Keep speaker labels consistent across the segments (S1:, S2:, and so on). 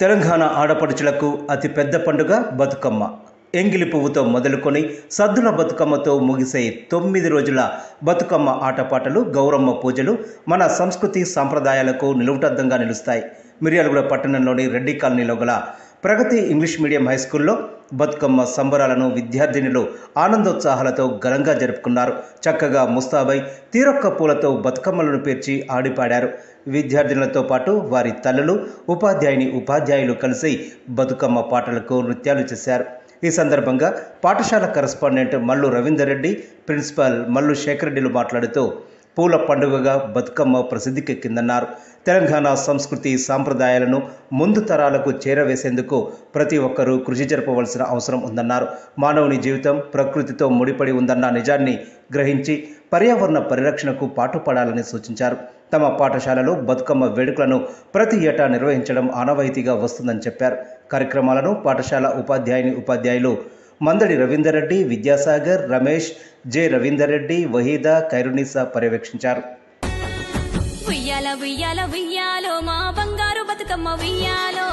S1: తెలంగాణ ఆడపడుచులకు అతి పెద్ద పండుగ బతుకమ్మ. ఎంగిలి పువ్వుతో మొదలుకొని సద్దుల బతుకమ్మతో ముగిసే తొమ్మిది రోజుల బతుకమ్మ ఆటపాటలు గౌరమ్మ పూజలు మన సంస్కృతి సాంప్రదాయాలకు నిలువుటద్దంగా నిలుస్తాయి. మిర్యాలగూడ పట్టణంలోని రెడ్డి కాలనీలో గల ప్రగతి ఇంగ్లీష్ మీడియం హై స్కూల్లో బతుకమ్మ సంబరాలను విద్యార్థినులు ఆనందోత్సాహాలతో ఘనంగా జరుపుకున్నారు. చక్కగా ముస్తాబై తీరొక్క పూలతో బతుకమ్మలను పేర్చి ఆడిపాడారు. విద్యార్థినులతో పాటు వారి తల్లులు ఉపాధ్యాయుని ఉపాధ్యాయులు కలిసి బతుకమ్మ పాటలకు నృత్యాలు చేశారు. ఈ సందర్భంగా పాఠశాల కరస్పాండెంట్ మల్లు రవీందర్ రెడ్డి ప్రిన్సిపాల్ మల్లు శేఖర్ రెడ్డిలు మాట్లాడుతూ పూల పండుగగా బతుకమ్మ ప్రసిద్ధికెక్కిందన్నారు. తెలంగాణ సంస్కృతి సాంప్రదాయాలను ముందు తరాలకు చేరవేసేందుకు ప్రతి ఒక్కరూ కృషి జరపవలసిన అవసరం ఉందన్నారు. మానవుని జీవితం ప్రకృతితో ముడిపడి ఉందన్న నిజాన్ని గ్రహించి పర్యావరణ పరిరక్షణకు పాటుపడాలని సూచించారు. తమ పాఠశాలలో బతుకమ్మ వేడుకలను ప్రతి ఏటా నిర్వహించడం ఆనవాయితీగా వస్తుందని చెప్పారు. కార్యక్రమాలను పాఠశాల ఉపాధ్యాయుని ఉపాధ్యాయులు మందడి రవీందర్ రెడ్డి విద్యాసాగర్ రమేష్ జె రవీందర్ రెడ్డి వహీదా ఖైరునిసా పర్యవేక్షించారు.
S2: ఉయ్యాల ఉయ్యాల ఉయ్యాలో మా బంగారు బతుకమ్మ ఉయ్యాలో.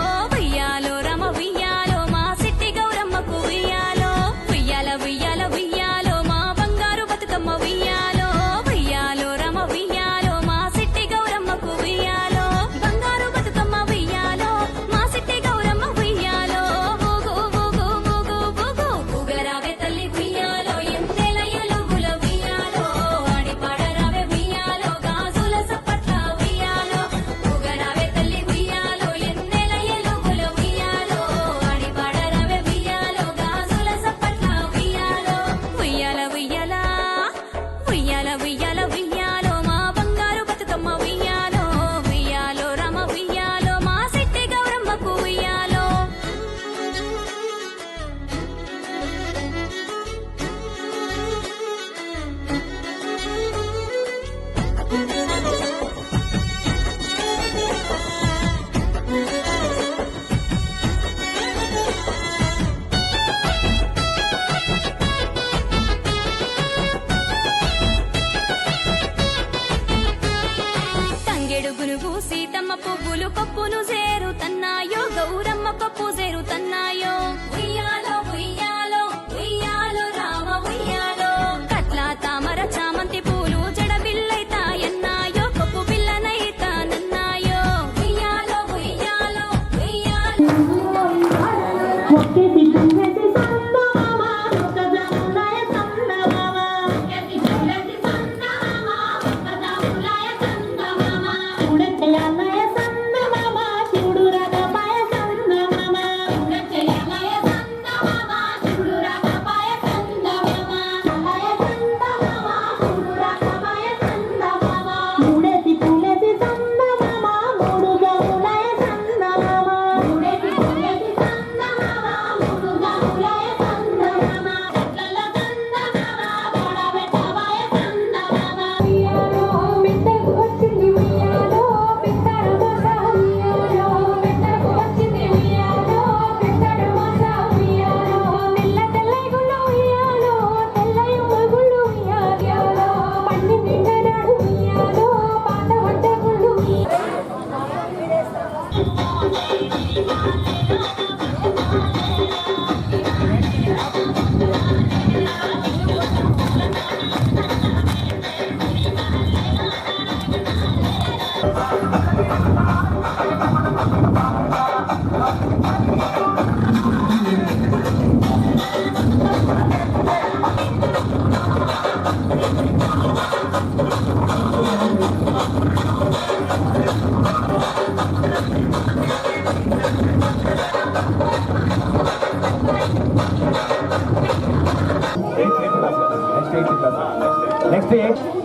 S2: కొప్పును
S3: Next day.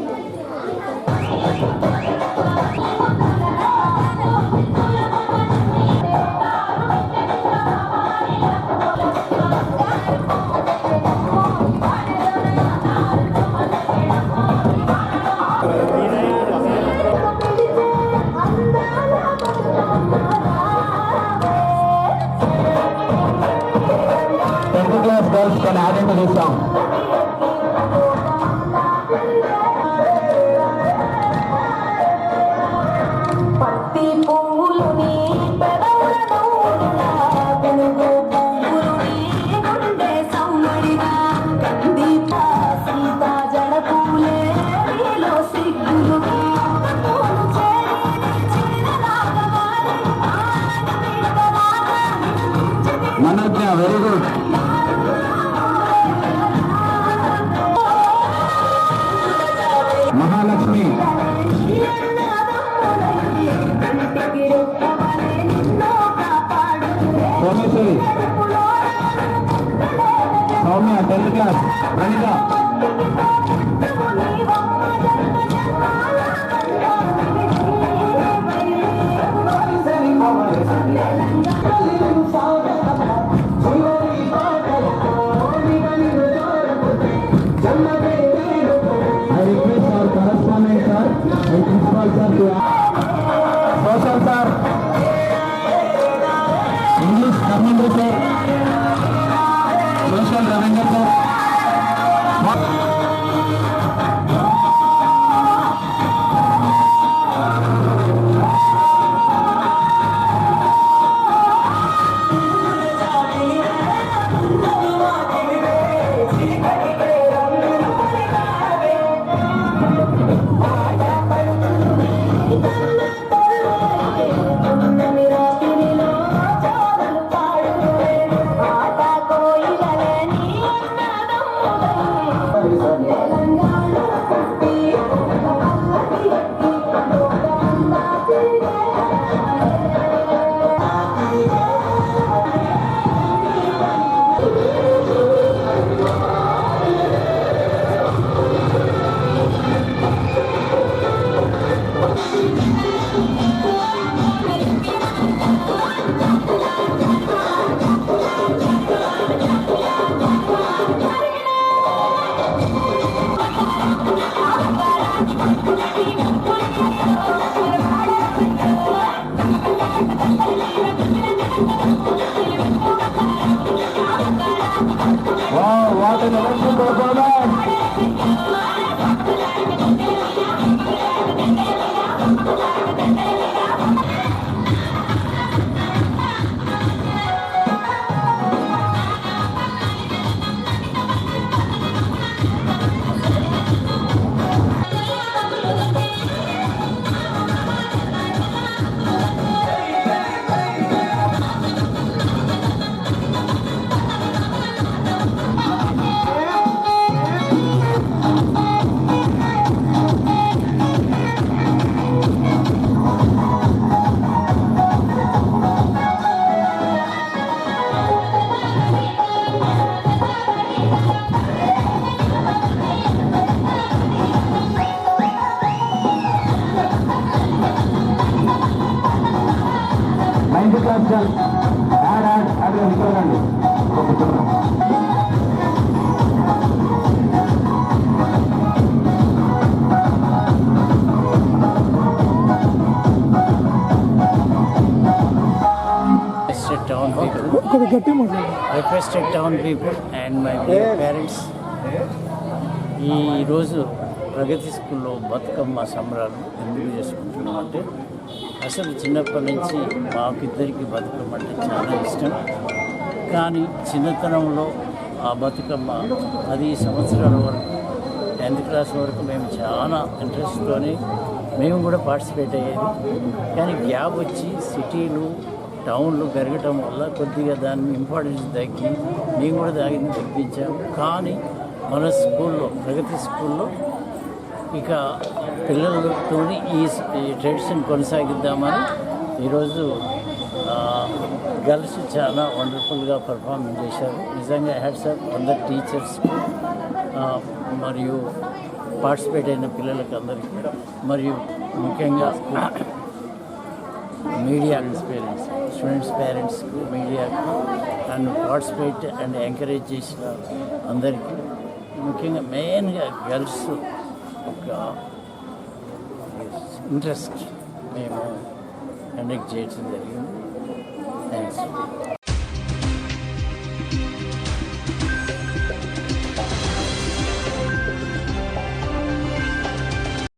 S3: Very good Mahalakshmi. Someshwari Soumya tenth class
S4: Pranitha. Town people and my dear parents ఈరోజు ప్రగతి స్కూల్లో బతుకమ్మ సంబరాలు ఎందుకు చేసుకుంటున్నాం అంటే అసలు చిన్నప్పటి నుంచి మాకిద్దరికి బతుకమ్మ అంటే చాలా ఇష్టం. కానీ చిన్నతనంలో ఆ బతుకమ్మ పది సంవత్సరాల వరకు టెన్త్ క్లాస్ వరకు మేము చాలా ఇంట్రెస్ట్తోనే మేము కూడా పార్టిసిపేట్ అయ్యేది. కానీ గ్యాప్ వచ్చి సిటీలు టౌన్లు పెరగటం వల్ల కొద్దిగా దాన్ని ఇంపార్టెన్స్ తగ్గి మేము కూడా దాన్ని తగ్గించాము. కానీ మన స్కూల్లో ప్రగతి స్కూల్లో ఇక పిల్లలతో ఈ ఈ ట్రెడిషన్ కొనసాగిద్దామని ఈరోజు గర్ల్స్ చాలా వండర్ఫుల్గా పర్ఫార్మ్ చేశారు. నిజంగా హ్యాట్స్ ఆఫ్ అందరు టీచర్స్కి మరియు పార్టిసిపేట్ అయిన పిల్లలకు అందరికీ మరియు ముఖ్యంగా మీడియా పేరెంట్స్ స్టూడెంట్స్ పేరెంట్స్కు మీడియాకు అండ్ పార్టిసిపేట్ అండ్ ఎంకరేజ్ చేసిన అందరికీ. ముఖ్యంగా మెయిన్గా గర్ల్స్ ఒక ఇంట్రెస్ట్ మేము కండక్ట్ చేయడం జరిగింది. థ్యాంక్స్